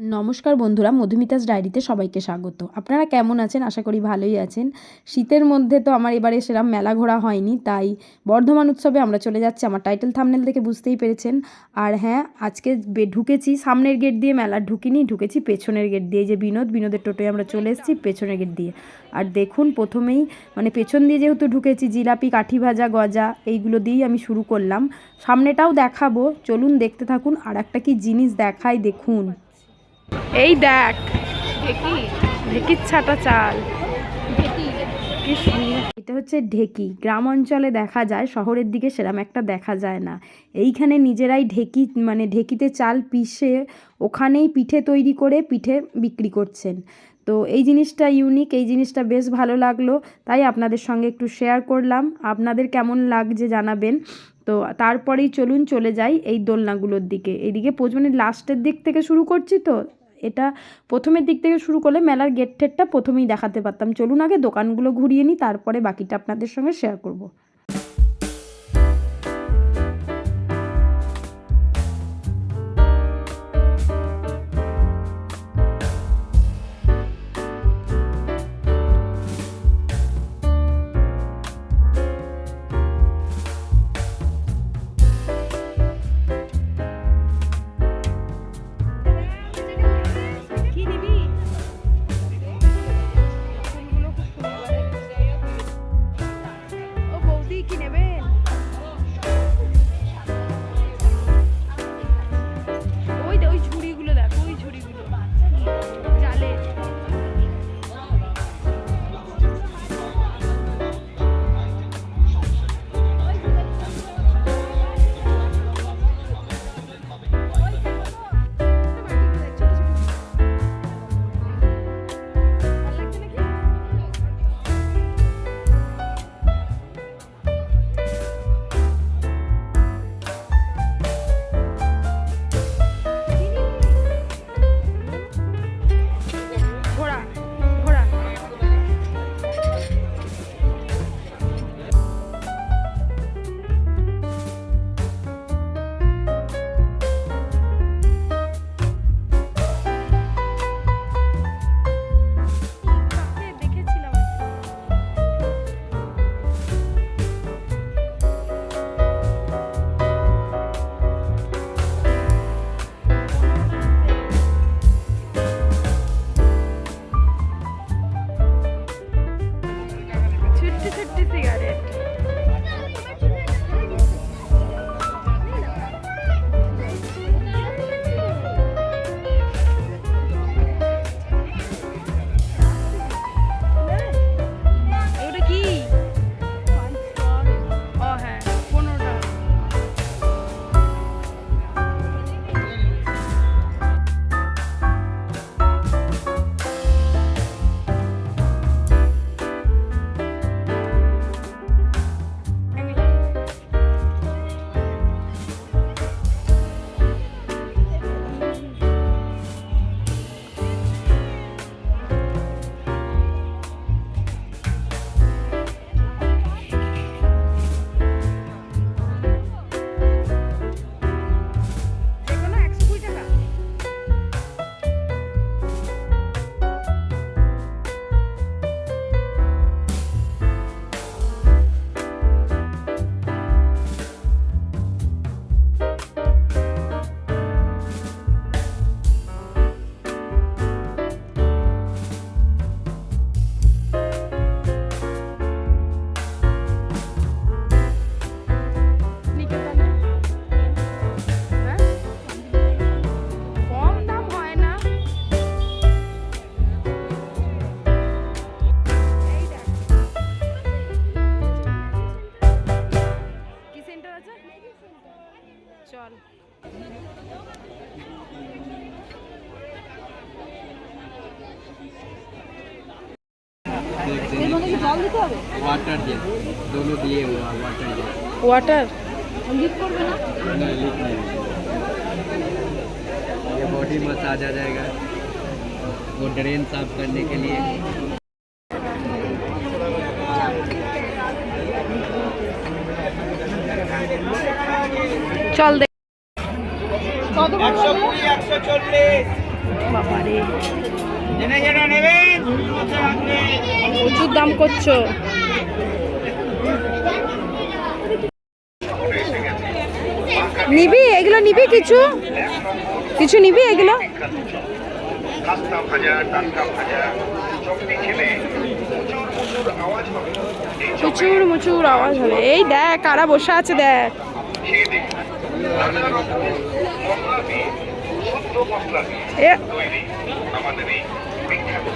নমস্কার বন্ধুরা, মধুমিতাস ডায়েরিতে সবাইকে স্বাগত। আপনারা কেমন আছেন? আশা করি ভালোই আছেন। শীতের মধ্যে তো আমার এবারে সেরকম মেলা ঘোরা হয়নি, তাই বর্ধমান উৎসবে আমরা চলে যাচ্ছি। আমার টাইটেল থামনেল দেখে বুঝতেই পেরেছেন। আর হ্যাঁ আজকে ঢুকেছি সামনের গেট দিয়ে, মেলা ঢুকিনি, ঢুকেছি পেছনের গেট দিয়ে। যে বিনোদ, বিনোদের টোটোয় আমরা চলে এসেছি পেছনের গেট দিয়ে। আর দেখুন, প্রথমেই মানে পেছন দিয়ে যেহেতু ঢুকেছি, জিলাপি, কাঠি ভাজা, গজা, এইগুলো দিয়েই আমি শুরু করলাম। সামনেটাও দেখাবো, চলুন দেখতে থাকুন। আর একটা কি জিনিস দেখাই, দেখুন। এই দেখ। ঢেকির ছাটা চাল। এটা হচ্ছে ঢেকি। গ্রাম অঞ্চলে দেখা যায় শহরের দিকে সেরম একটা দেখা যায় না। এইখানে নিজেরাই ঢেকি মানে ঢেকিতে চাল পিষে ওখানেই পিঠে তৈরি করে পিঠে বিক্রি করছেন। তো এই জিনিসটা ইউনিক এই জিনিসটা বেশ ভালো লাগল। তাই আপনাদের সঙ্গে একটু শেয়ার করলাম। আপনাদের কেমন লাগছে জানাবেন। তো তারপরেই চলুন চলে যাই এই দোলনাগুলোর দিকে। এইদিকে মানে লাস্টের দিক থেকে শুরু করছি তো? এটা প্রথমের দিক থেকে শুরু করলে মেলার গেট ঠেটটা প্রথমেই দেখাতে পারতাম। চলুন আগে দোকানগুলো ঘুরিয়ে নিই, তারপরে বাকিটা আপনাদের সঙ্গে শেয়ার করব। वाटर जेल दोनों दिए हाँ, हुआ वाटर वाटर नहीं नहीं ये बॉडी मसाज आ जाएगा। वो ड्रेन साफ़ करने के लिए। चल दे। একশো কুড়ি একশো চল্লিশ। প্রচুর দাম করছ। নিবি এগুলো নিবি কিছু? কিছু নিবি এগুলো? প্রচুর প্রচুর আওয়াজ হবে। এই প্রচুর প্রচুর আওয়াজ হবে। এই দেখ কারা বসে আছে দেখ খেয়ে দেখুন নানা রকম মশলা দিয়ে শুদ্ধ মশলা আমাদের এই বিখ্যাত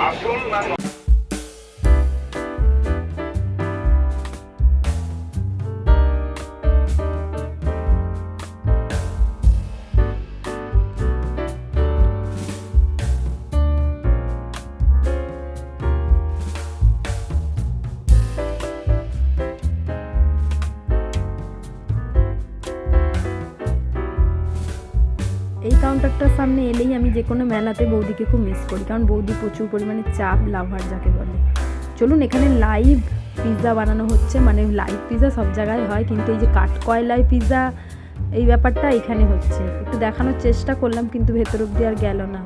আসল না সামনে এলেই আমি যে কোনো মেলাতে বৌদিকে খুব মিস করি, কারণ বৌদি প্রচুর পরিমাণে চাপ লাভার যাকে বলে। চলুন, এখানে লাইভ পিৎজা বানানো হচ্ছে মানে লাইভ পিৎজা সব জায়গায় হয়, কিন্তু এই যে কাঠ কয়লায় পিৎজা এই ব্যাপারটা এখানে হচ্ছে। একটু দেখানোর চেষ্টা করলাম, কিন্তু ভেতর অব্দি আর গেল না।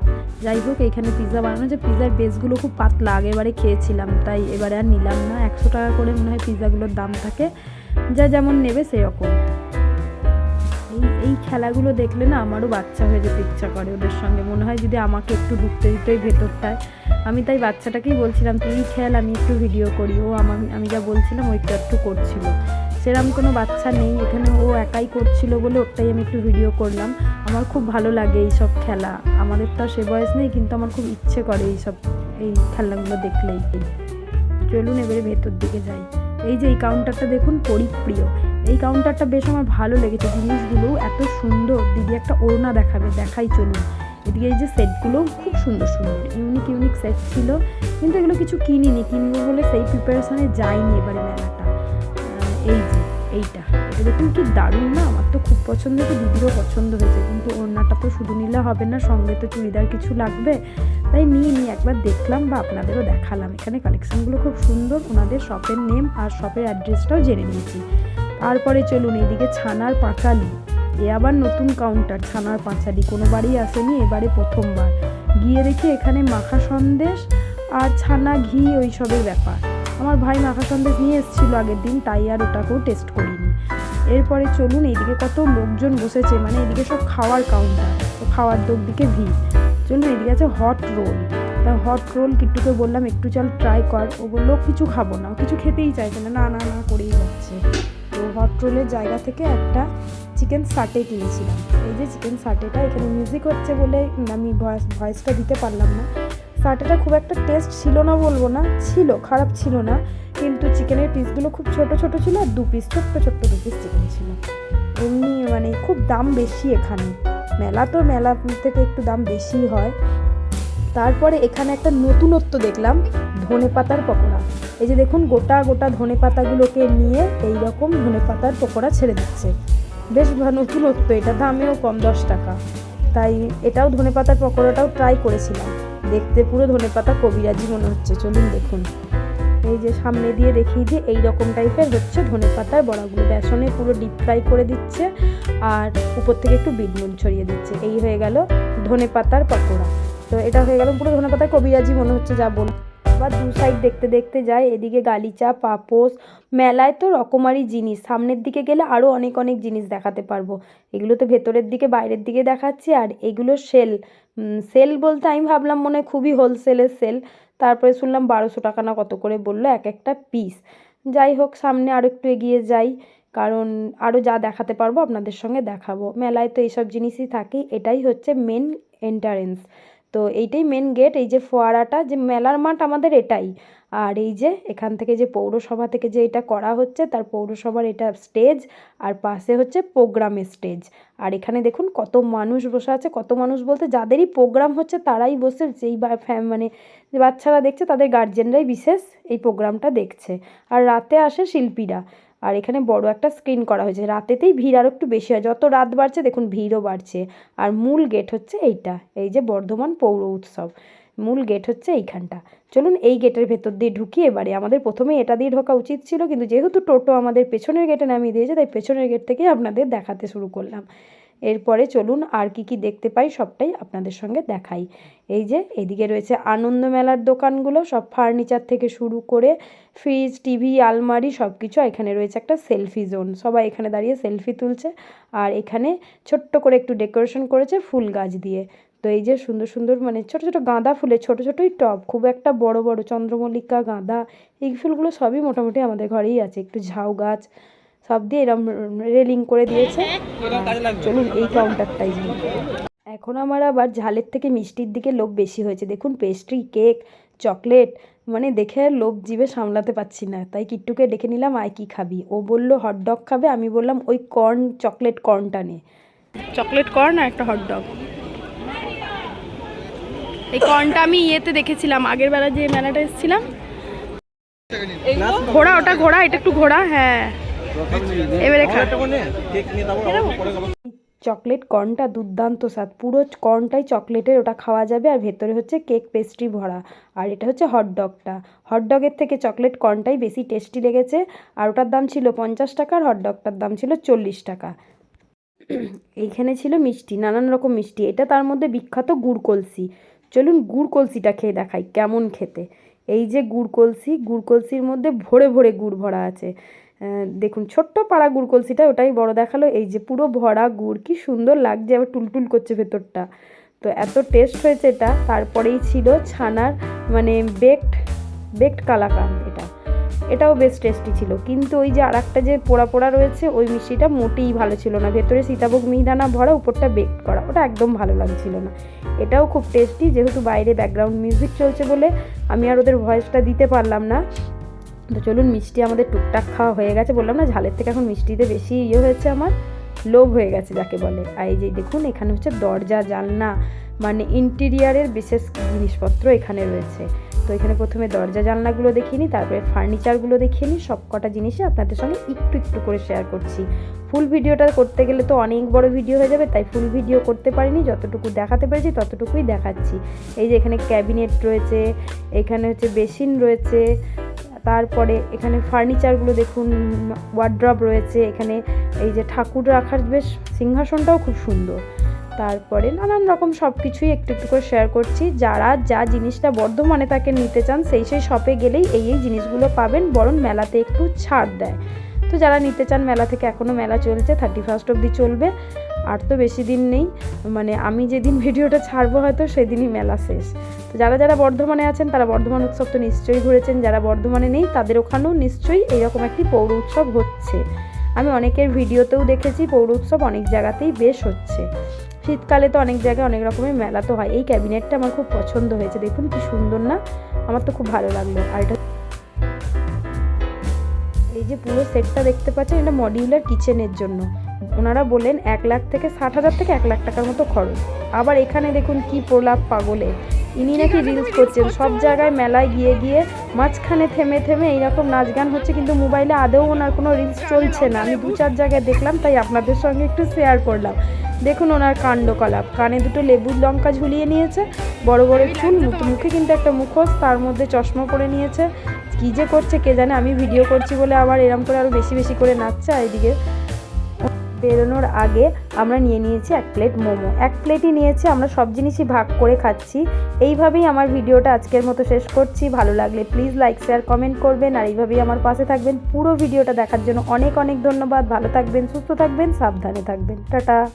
যাই হোক, এখানে পিৎজা বানানো যে পিৎজার বেসগুলো খুব পাতলা আগেরবারে খেয়েছিলাম, তাই এবারে আর নিলাম না। একশো টাকা করে মনে হয় পিৎজাগুলোর দাম থাকে। যা যেমন নেবে সেরকম। এই খেলাগুলো দেখলে না আমারও বাচ্চা হয়ে যেতে ইচ্ছা করে ওদের সঙ্গে। মনে হয় যদি আমাকে একটু ঢুকতে দিত এই ভেতরটায়। আমি তাই বাচ্চাটাকেই বলছিলাম, তুই খেল, আমি একটু ভিডিও করি। ও আমার আমি যা বলছিলাম ওইটা একটু করছিল। সেরকম কোনো বাচ্চা নেই, এখানে ও একাই করছিল বলে ওটাই আমি একটু ভিডিও করলাম। আমার খুব ভালো লাগে এই সব খেলা। আমাদের তো সে বয়স নেই, কিন্তু আমার খুব ইচ্ছে করে এই সব এই খেলাগুলো দেখলেই। চলুন এবারে ভেতর দিকে যাই। এই যে এই কাউন্টারটা দেখুন, পরিপ্রিয়। এই কাউন্টারটা বেশ আমার ভালো লেগেছে, জিনিসগুলো এত সুন্দর। দিদি একটা ওড়না দেখাবে, দেখাই চলুন। এদিকে এই যে সেটগুলো খুব সুন্দর সুন্দর ইউনিক ইউনিক সেট ছিল, কিন্তু এগুলো কিছু কিনিনি। কিনবো বলে সেই প্রিপারেশনে যাইনি এবারে মেলাটা। এই যে, এইটা। এটা দেখুন কি দারুণ না? আমার তো খুব পছন্দ হয়েছে দিদিরও পছন্দ হয়েছে। কিন্তু ওড়নাটা তো শুধু নিলে হবে না, সঙ্গে তো চুড়িদার কিছু লাগবে। তাই নিয়ে নিয়ে একবার দেখলাম বা আপনাদেরও দেখালাম। এখানে কালেকশনগুলো খুব সুন্দর, ওনাদের শপের নেম আর শপের অ্যাড্রেসটাও জেনে নিয়েছি। তারপরে চলুন এইদিকে ছানার পাঁচালি। এ আবার নতুন কাউন্টার ছানার পাঁচালি। কোনো বাড়ি আসেনি, এবারে প্রথমবার। গিয়ে দেখি এখানে মাখা সন্দেশ আর ছানা ঘি, ওই সবের ব্যাপার। আমার ভাই মাখা সন্দেশ নিয়ে এসেছিল আগের দিন, তাই আর ওটাকেও টেস্ট করিনি। এরপরে চলুন এইদিকে কত লোকজন বসেছে মানে এদিকে সব খাওয়ার কাউন্টার খাওয়ার দোক দিকে ভিড়। চলুন এদিকে আছে হট রোল তা হট রোল কিট্টুকে বললাম, একটু চল ট্রাই কর। ও বলল, কিছু খাব না। কিছু খেতেই চাইছে না না না না, করেই যাচ্ছে। তো হট রোলের জায়গা থেকে একটা চিকেন সাটে কিনেছিলাম। এই যে চিকেন সাটেটা এখানে মিউজিক হচ্ছে বলে আমি ভয়েস ভয়েসটা দিতে পারলাম না। সাটেটা খুব একটা টেস্ট ছিল না বলব না, ছিল, খারাপ ছিল না, কিন্তু চিকেনের পিসগুলো খুব ছোট ছোট ছিল আর দু পিস ছোট্ট ছোট্ট দু পিস চিকেন ছিল। এমনি মানে খুব দাম বেশি এখানে। মেলা তো মেলা থেকে একটু দাম বেশি হয়। তারপরে এখানে একটা নতুনত্ব দেখলাম ধনে পাতার পকোড়া। এই যে দেখুন, গোটা গোটা ধনে পাতাগুলোকে নিয়ে এই রকম ধনে পাতার পকোড়া ছেড়ে দিচ্ছে। বেশ নতুনত্ব, এটা দামেও কম, দশ টাকা। তাই এটাও ধনে পাতার পকোড়াটাও ট্রাই করেছিলাম। দেখতে পুরো ধনে পাতা কবিরাজি মনে হচ্ছে, চলুন দেখুন। এই যে সামনে দিয়ে দেখি যে এই রকম টাইপের হচ্ছে ধনে পাতার বড়াগুলো। বেসনে পুরো ডিপ ফ্রাই করে দিচ্ছে আর উপর থেকে একটু বিট নুন ছড়িয়ে দিচ্ছে। এই হয়ে গেল ধনে পাতার পকোড়া। তো এটা হয়ে গেল পুরো ধনে পাতার কবিরাজি মনে হচ্ছে, যা বল আবার দু সাইড দেখতে দেখতে যায়, এদিকে গালিচা পাপোস মেলায় তো রকমারি জিনিস। সামনের দিকে গেলে আরও অনেক অনেক জিনিস দেখাতে পারব। এগুলো তো ভেতরের দিকে, বাইরের দিকে দেখাচ্ছি। আর এগুলো সেল সেল বলতে আমি ভাবলাম মনে হয় খুবই হোলসেলের সেল তারপরে শুনলাম বারোশো টাকা না কত করে বলল, এক একটা পিস যাই হোক, সামনে আরও একটু এগিয়ে যাই, কারণ আরও যা দেখাতে পারব আপনাদের সঙ্গে দেখাবো। মেলায় তো এইসব জিনিসই থাকে, এটাই হচ্ছে মেন এন্টারেন্স তো এইটাই মেন গেট এই যে ফোয়ারাটা, যে মেলার মাঠ আমাদের এটাই। আর এই যে এখান থেকে যে পৌরসভা থেকে যে এটা করা হচ্ছে, তার পৌরসভার এটা স্টেজ আর পাশে হচ্ছে প্রোগ্রামের স্টেজ আর এখানে দেখুন কত মানুষ বসে আছে, কত মানুষ বলতে যাদেরই প্রোগ্রাম হচ্ছে তারাই বসে, যেই মানে যে বাচ্চারা দেখছে, তাদের গার্জেনরাই বিশেষ এই প্রোগ্রামটা দেখছে। আর রাতে আসে শিল্পীরা। আর এখানে বড় একটা স্ক্রিন করা হয়েছে। রাতেতেই ভিড় আরও একটু বেশি হয়। যত রাত বাড়ছে, দেখুন ভিড়ও বাড়ছে। আর মূল গেট হচ্ছে এইটা। এই যে বর্ধমান পৌর উৎসব। মূল গেট হচ্ছে এইখানটা। চলুন এই গেটের ভেতর দিয়ে ঢুকি এবারে আমাদের প্রথমে এটা দিয়ে ঢোকা উচিত ছিল। কিন্তু যেহেতু টোটো আমাদের পেছনের গেটে নামিয়ে দিয়েছে, তাই পেছনের গেট থেকে আপনাদের দেখাতে শুরু করলাম। এরপরে চলুন আর কি কি দেখতে পাই, সবটাই আপনাদের সঙ্গে দেখাই। এই যে, এদিকে রয়েছে আনন্দ মেলার দোকানগুলো, সব ফার্নিচার থেকে শুরু করে ফ্রিজ, টিভি, আলমারি সব কিছু এখানে রয়েছে একটা সেলফি জোন। সবাই এখানে দাঁড়িয়ে সেলফি তুলছে আর এখানে ছোট্ট করে একটু ডেকোরেশন করেছে ফুল গাছ দিয়ে। তো এই যে সুন্দর সুন্দর মানে ছোট ছোট গাঁদা ফুলের ছোট ছোটই টব, খুব একটা বড় বড় চন্দ্রমল্লিকা, গাঁদা, এই ফুলগুলো সবই মোটামুটি আমাদের ঘরেই আছে। একটু ঝাউ গাছ সব দিয়ে এরম রেলিং করে দিয়েছে। চলুন এই কাউন্টারটাই যাই। এখন আমার আবার ঝালের থেকে মিষ্টির দিকে লোভ বেশি হয়েছে। দেখুন পেস্ট্রি কেক চকলেট মানে দেখে আর লোভ জিভে সামলাতে পারছি না। তাই কিট্টুকে ডেকে নিলাম আয় কি খাবি? ও বলল হটডগ খাবে? আমি বললাম ওই কর্ন চকলেট কর্নটা নে। চকলেট কর্ন আর একটা হট ডগ এই কর্নটা আমি ইয়েতে দেখেছিলাম আগের বেলা যে মেলাটা এসেছিলাম। ঘোড়া ওটা ঘোড়া এটা একটু ঘোড়া হ্যাঁ। চকলেট কর্নটা দুর্দান্ত স্বাদ। পুরো কর্নটাই চকলেটের, ওটা খাওয়া যাবে আর ভেতরে হচ্ছে কেক পেস্ট্রি ভরা। আর এটা হচ্ছে হটডগটা হটডগের থেকে চকলেট কর্নটাই বেশি টেস্টি লেগেছে। আর ওটার দাম ছিল পঞ্চাশ টাকা আর হটডগটার দাম ছিল চল্লিশ টাকা। এইখানে ছিল মিষ্টি, নানান রকম মিষ্টি। এটা তার মধ্যে বিখ্যাত গুড় কলসি। চলুন গুড় কলসিটা খেয়ে দেখাই কেমন খেতে। এই যে গুড় কলসি গুড় কলসির মধ্যে ভরে ভরে গুড় ভরা আছে। দেখুন, ছোট্ট পাড়া গুড় কলসিটা ওটাই বড় দেখাল। এই যে পুরো ভরা গুড়, কি সুন্দর লাগছে, আবার টুলটুল করছে ভেতরটা। তো এত টেস্ট হয়েছে এটা। তারপরেই ছিল ছানার মানে বেকড বেকড কালাকান এটা। এটাও বেশ টেস্টি ছিল। কিন্তু ওই যে আরেকটা যে পোড়া পোড়া রয়েছে, ওই মিষ্টিটা মোটেই ভালো ছিল না। ভেতরে সীতাভোগ মিহিদানা ভরা, উপরটা বেক করা। ওটা একদম ভালো লাগছিল না। এটাও খুব টেস্টি, যেহেতু বাইরে ব্যাকগ্রাউন্ড মিউজিক চলছে বলে আমি আর ওদের ভয়েসটা দিতে পারলাম না। তো চলুন, মিষ্টি আমাদের টুকটাক খাওয়া হয়ে গেছে। বললাম না, ঝালের থেকে এখন মিষ্টিতে বেশি ইয়ে হয়েছে আমার। লোভ হয়ে গেছে, যাকে বলে। আর এই যে দেখুন, এখানে হচ্ছে দরজা, জানলা। মানে ইন্টেরিয়ারের বিশেষ জিনিসপত্র এখানে রয়েছে। তো এখানে প্রথমে দরজা, জানলাগুলো দেখিয়ে নিই, তারপরে ফার্নিচারগুলো দেখিয়ে নিই সব কটা জিনিসই আপনাদের সঙ্গে একটু একটু করে শেয়ার করছি। ফুল ভিডিওটা করতে গেলে তো অনেক বড় ভিডিও হয়ে যাবে, তাই ফুল ভিডিও করতে পারিনি, যতটুকু দেখাতে পেরেছি ততটুকুই দেখাচ্ছি। এই যে এখানে ক্যাবিনেট রয়েছে, এখানে হচ্ছে বেসিন রয়েছে, তারপরে এখানে ফার্নিচারগুলো দেখুন ওয়ার্ড্রপ রয়েছে, এখানে এই যে ঠাকুর রাখার বেশ সিংহাসনটাও খুব সুন্দর। তারপরে নানান রকম সব কিছুই একটু একটু করে শেয়ার করছি। যারা যা জিনিসটা বর্ধমানে তাকে নিতে চান, সেই সেই শপে গেলেই এই এই জিনিসগুলো পাবেন, বরং মেলাতে একটু ছাড় দেয়। তো যারা নিতে চান, মেলা থেকে এখনও মেলা চলছে থার্টি ফার্স্ট অবধি চলবে। আর তো বেশি দিন নেই। মানে আমি যেদিন ভিডিওটা ছাড়বো হয়তো, সেদিনই মেলা শেষ। তো যারা যারা বর্ধমানে আছেন, তারা বর্ধমান উৎসব তো নিশ্চয়ই ঘুরেছেন। যারা বর্ধমানে নেই, তাদের ওখানেও নিশ্চয়ই এইরকম একটি পৌর উৎসব হচ্ছে। আমি অনেকের ভিডিওতেও দেখেছি, পৌর উৎসব অনেক জায়গাতেই বেশ হচ্ছে। শীতকালে তো অনেক জায়গায় অনেক রকমের মেলা তো হয়। এই ক্যাবিনেটটা আমার খুব পছন্দ হয়েছে। দেখুন কি সুন্দর না? আমার তো খুব ভালো লাগল। আর এটা এই যে পুরো সেটটা দেখতে পাচ্ছেন, এটা মডিউলার কিচেনের জন্য। ওনারা বলেন এক লাখ থেকে ষাট হাজার থেকে এক লাখ টাকার মতো খরচ। আবার এখানে দেখুন কি প্রলাপ পাগলে। ইনি নাকি রিলস করছেন। সব জায়গায় মেলায় গিয়ে গিয়ে মাঝখানে থেমে থেমে এইরকম নাচ গান হচ্ছে, কিন্তু মোবাইলে আদৌ ওনার কোনো রিলস চলছে না। আমি দু চার জায়গায় দেখলাম, তাই আপনাদের সঙ্গে একটু শেয়ার করলাম। দেখুন ওনার কাণ্ডকলাপ। কানে দুটো লেবুর লঙ্কা ঝুলিয়ে নিয়েছে, বড় বড় চুল মুখ- কিন্তু একটা মুখোশ, তার মধ্যে চশমা পরে নিয়েছে। কী যে করছে কে জানে, আমি ভিডিও করছি বলে আবার এরম করে আরও বেশি বেশি করে নাচছে এদিকে। বেরোনোর আগে আমরা নিয়ে নিয়েছি এক প্লেট মোমো। এক প্লেটই নিয়েছি, আমরা সব জিনিসই ভাগ করে খাচ্ছি। এইভাবেই আমার ভিডিওটা আজকের মতো শেষ করছি। ভালো লাগলে প্লিজ লাইক শেয়ার কমেন্ট করবেন। আর এইভাবেই আমার পাশে থাকবেন পুরো ভিডিওটা দেখার জন্য অনেক অনেক ধন্যবাদ। ভালো থাকবেন, সুস্থ থাকবেন, সাবধানে থাকবেন। টাটা।